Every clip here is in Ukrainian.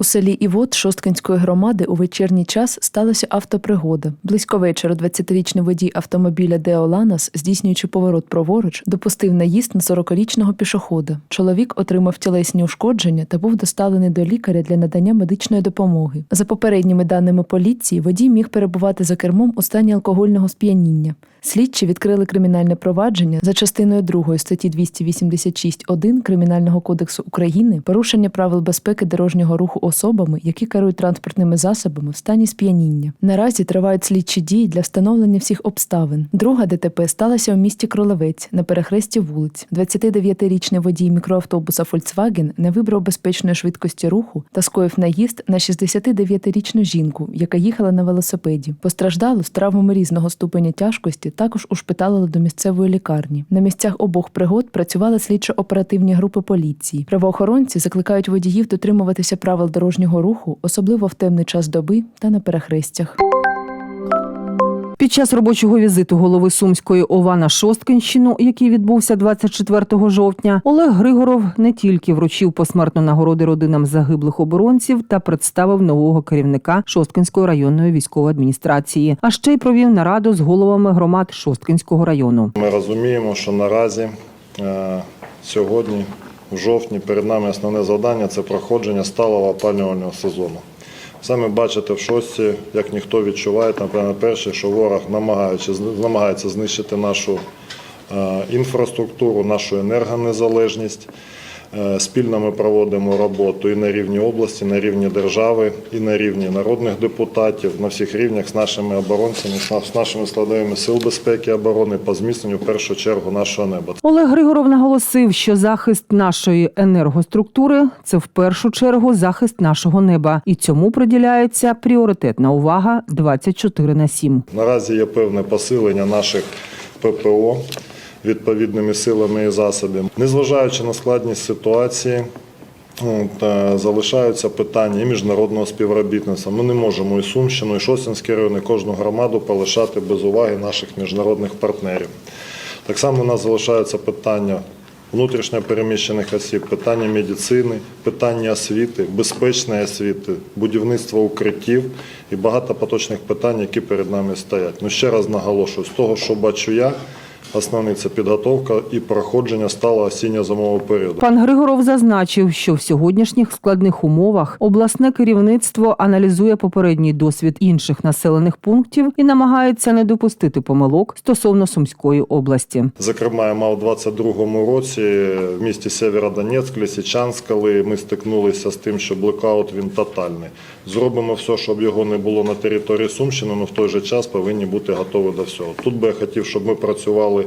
У селі Івот Шосткинської громади у вечірній час сталася автопригода. Близько вечора 20-річний водій автомобіля Део Ланос, здійснюючи поворот праворуч, допустив наїзд на 40-річного пішохода. Чоловік отримав тілесні ушкодження та був доставлений до лікаря для надання медичної допомоги. За попередніми даними поліції, водій міг перебувати за кермом у стані алкогольного сп'яніння. Слідчі відкрили кримінальне провадження за частиною 2 статті 286.1 Кримінального кодексу України порушення правил безпеки дорожнього руху особами, які керують транспортними засобами в стані сп'яніння. Наразі тривають слідчі дії для встановлення всіх обставин. Друга ДТП сталася у місті Кролевець на перехресті вулиць. 29-річний водій мікроавтобуса Volkswagen не вибрав безпечної швидкості руху та скоїв наїзд на 69-річну жінку, яка їхала на велосипеді. Постраждалу з травмами різного ступеня тяжкості також ушпиталили до місцевої лікарні. На місцях обох пригод працювали слідчо-оперативні групи поліції. Правоохоронці закликають водіїв дотримуватися правил дорожнього руху, особливо в темний час доби та на перехрестях. Під час робочого візиту голови Сумської ОВА на Шосткинщину, який відбувся 24 жовтня, Олег Григоров не тільки вручив посмертно нагороди родинам загиблих оборонців та представив нового керівника Шосткинської районної військової адміністрації, а ще й провів нараду з головами громад Шосткинського району. Ми розуміємо, що наразі е, сьогодні, в жовтні, перед нами основне завдання це проходження сталого опалювального сезону. Самі бачите в шості, як ніхто відчуває, напевно, перше, що ворог намагається знищити нашу е, інфраструктуру, нашу енергонезалежність. Е, Спільно ми проводимо роботу і на рівні області, на рівні держави, і на рівні народних депутатів, на всіх рівнях з нашими оборонцями, з нашими складовими сил безпеки і оборони по зміцненню в першу чергу нашого неба. Олег Григоров наголосив, що захист нашої енергоструктури це в першу чергу захист нашого неба, і цьому приділяється пріоритетна увага 24 на 7. Наразі є певне посилення наших ППО відповідними силами і засобами. Незважаючи на складність ситуації, от, е, залишаються питання і міжнародного співробітництва. Ми не можемо і Сумщину, і Шосінський район, і кожну громаду полишати без уваги наших міжнародних партнерів. Так само у нас залишаються питання внутрішньо переміщених осіб, питання медицини, питання освіти, безпечної освіти, будівництва укриттів і багато поточних питань, які перед нами стоять. Ну ще раз наголошую, з того, що бачу я, основний це підготовка і проходження стало осінньо-зимового періоду. Пан Григоров зазначив, що в сьогоднішніх складних умовах обласне керівництво аналізує попередній досвід інших населених пунктів і намагається не допустити помилок стосовно Сумської області. Зокрема, я мав у 22-му році в місті Сєвєродонецьк, Лисичанськ, коли ми стикнулися з тим, що блекаут він тотальний. Зробимо все, щоб його не було на території Сумщини, але в той же час повинні бути готові до всього. Тут би я хотів, щоб ми працювали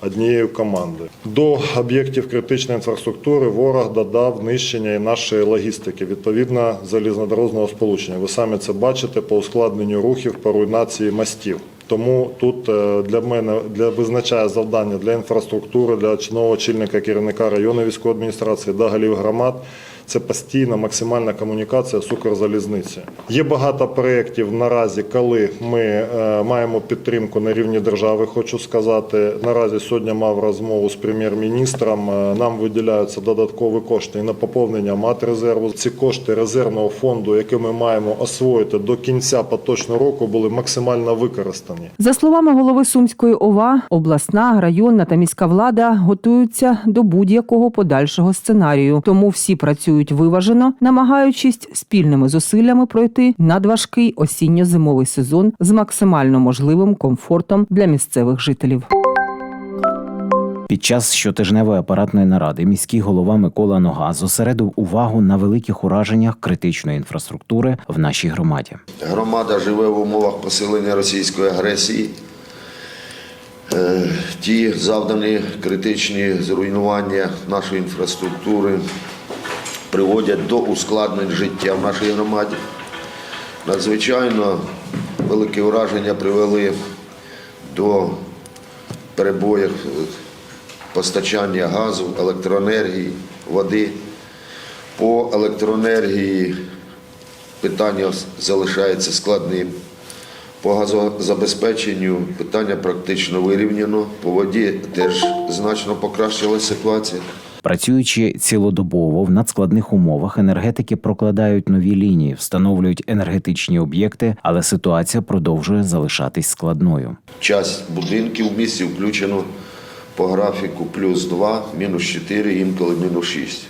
однією командою. До об'єктів критичної інфраструктури ворог додав нищення і нашої логістики, відповідно залізнодорожного сполучення. Ви самі це бачите по ускладненню рухів, по руйнації мостів. Тому тут е, для мене для визначає завдання для інфраструктури, для нового очільника керівника районної військової адміністрації, до голів громад. Це постійна максимальна комунікація з Укрзалізниці. Є багато проєктів наразі, коли ми е, маємо підтримку на рівні держави. Хочу сказати, наразі сьогодні мав розмову з прем'єр-міністром. Е, Нам виділяються додаткові кошти на поповнення матрезерву. Ці кошти резервного фонду, які ми маємо освоїти до кінця поточного року, були максимально використані. За словами голови Сумської ОВА, обласна, районна та міська влада готуються до будь-якого подальшого сценарію. Тому всі працюють виважено, намагаючись спільними зусиллями пройти надважкий осінньо-зимовий сезон з максимально можливим комфортом для місцевих жителів. Під час щотижневої апаратної наради міський голова Микола Нога зосередив увагу на великих ураженнях критичної інфраструктури в нашій громаді. Громада живе в умовах посилення російської агресії. Е, Ті завдані критичні зруйнування нашої інфраструктури приводять до ускладнень життя в нашій громаді. Надзвичайно великі ураження привели до перебоїв постачання газу, електроенергії, води. По електроенергії питання залишається складним. По газозабезпеченню питання практично вирівняно. По воді теж значно покращилася ситуація. Працюючи цілодобово в надскладних умовах, енергетики прокладають нові лінії, встановлюють енергетичні об'єкти, але ситуація продовжує залишатись складною. Часть будинків в місті включено по графіку плюс 2, мінус 4, інколи мінус 6.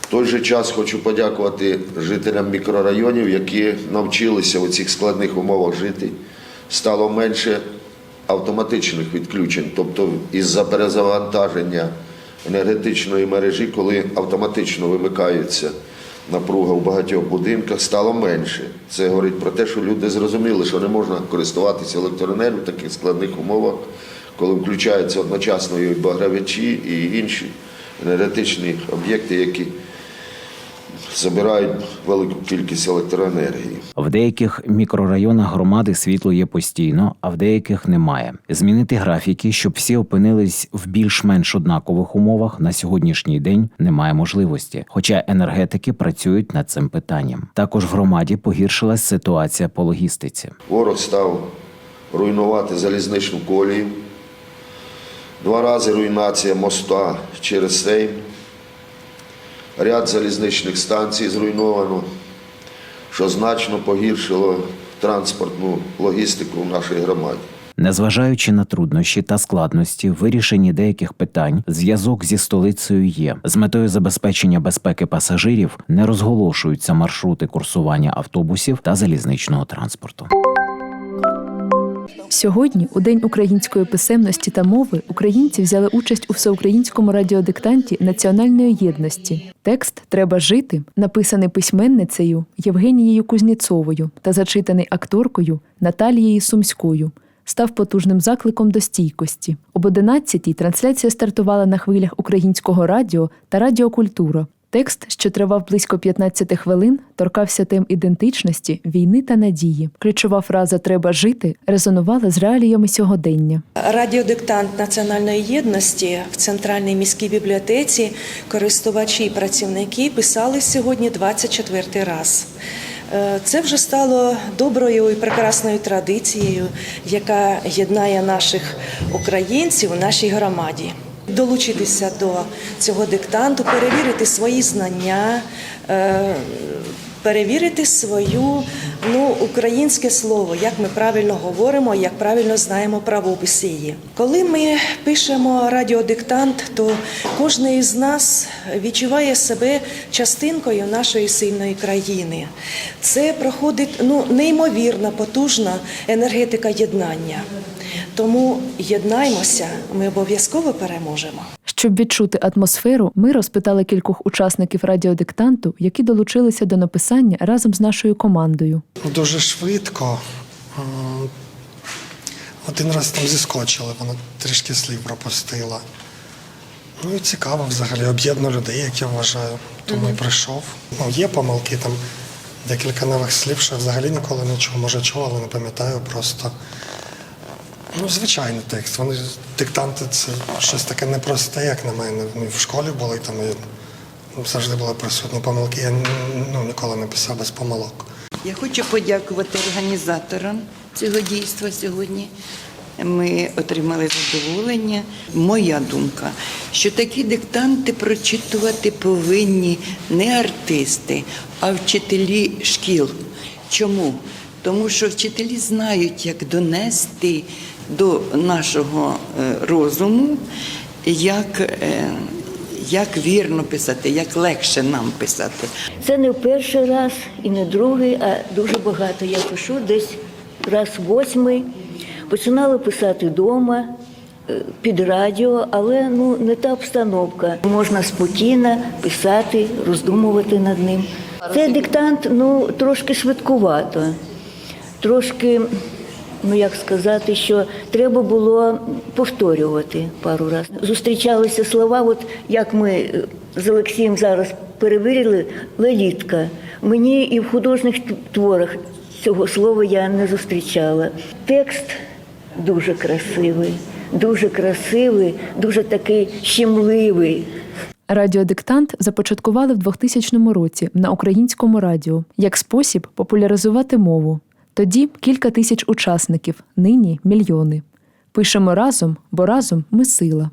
В той же час хочу подякувати жителям мікрорайонів, які навчилися у цих складних умовах жити. Стало менше автоматичних відключень, тобто із-за перезавантаження енергетичної мережі, коли автоматично вимикаються напруга в багатьох будинках, стало менше. Це говорить про те, що люди зрозуміли, що не можна користуватися електроенергією в таких складних умовах, коли включаються одночасно і багрявичі, і інші енергетичні об'єкти, які забирають велику кількість електроенергії. В деяких мікрорайонах громади світло є постійно, а в деяких немає. Змінити графіки, щоб всі опинились в більш-менш однакових умовах на сьогоднішній день немає можливості. Хоча енергетики працюють над цим питанням. Також в громаді погіршилась ситуація по логістиці. Ворог став руйнувати залізничну колію. Два рази руйнація моста через Сейм. Ряд залізничних станцій зруйновано, що значно погіршило транспортну логістику в нашій громаді. Незважаючи на труднощі та складності, вирішенні деяких питань зв'язок зі столицею є. З метою забезпечення безпеки пасажирів не розголошуються маршрути курсування автобусів та залізничного транспорту. Сьогодні, у День української писемності та мови, українці взяли участь у всеукраїнському радіодиктанті національної єдності. Текст Треба жити, написаний письменницею Євгенією Кузніцовою та зачитаний акторкою Наталією Сумською. Став потужним закликом до стійкості. Об 11-й трансляція стартувала на хвилях українського радіо та радіокультура. Текст, що тривав близько 15 хвилин, торкався тем ідентичності, війни та надії. Ключова фраза Треба жити резонувала з реаліями сьогодення. Радіодиктант національної єдності в центральній міській бібліотеці користувачі і працівники писали сьогодні 24 раз. Е, Це вже стало доброю і прекрасною традицією, яка єднає наших українців у нашій громаді. Долучитися до цього диктанту, перевірити свої знання, е, перевірити свою ну, українське слово, як ми правильно говоримо, як правильно знаємо правопис її. Коли ми пишемо радіодиктант, то кожен із нас відчуває себе частинкою нашої сильної країни. Це проходить ну, неймовірна, потужна енергетика єднання. Тому єднаймося, ми обов'язково переможемо. Щоб відчути атмосферу, ми розпитали кількох учасників радіодиктанту, які долучилися до написання разом з нашою командою. Дуже швидко. Один раз там зіскочили, вона трішки слів пропустила. Ну і цікаво взагалі, об'єднує людей, як я вважаю. Тому і прийшов. Ну, є помилки, там декілька нових слів, що я взагалі ніколи не чув. Може чув, але не пам'ятаю просто. Ну, звичайний текст. Вони диктанти це щось таке непросте, як на мене. Ми в школі були там і ну, завжди були присутні помилки. Я ну, ніколи не писав без помилок. Я хочу подякувати організаторам цього дійства сьогодні. Ми отримали задоволення. Моя думка, що такі диктанти прочитувати повинні не артисти, а вчителі шкіл. Чому? Тому що вчителі знають, як донести до нашого е, розуму, як, е, як вірно писати, як легше нам писати. Це не в перший раз і не другий, а дуже багато. Я пишу десь раз восьмий. Починала писати вдома, е, під радіо, але ну не та обстановка. Можна спокійно писати, роздумувати над ним. Цей диктант ну трошки швидкувато, трошки, ну як сказати, що треба було повторювати пару разів. Зустрічалися слова, от як ми е, з Олексієм зараз перевірили, лелітка. Мені і в художніх творах цього слова я не зустрічала. Текст дуже красивий, дуже красивий, дуже такий щемливий. Радіодиктант започаткували в 2000 році на українському радіо як спосіб популяризувати мову. Тоді кілька тисяч учасників, нині мільйони. Пишемо разом, бо разом ми сила.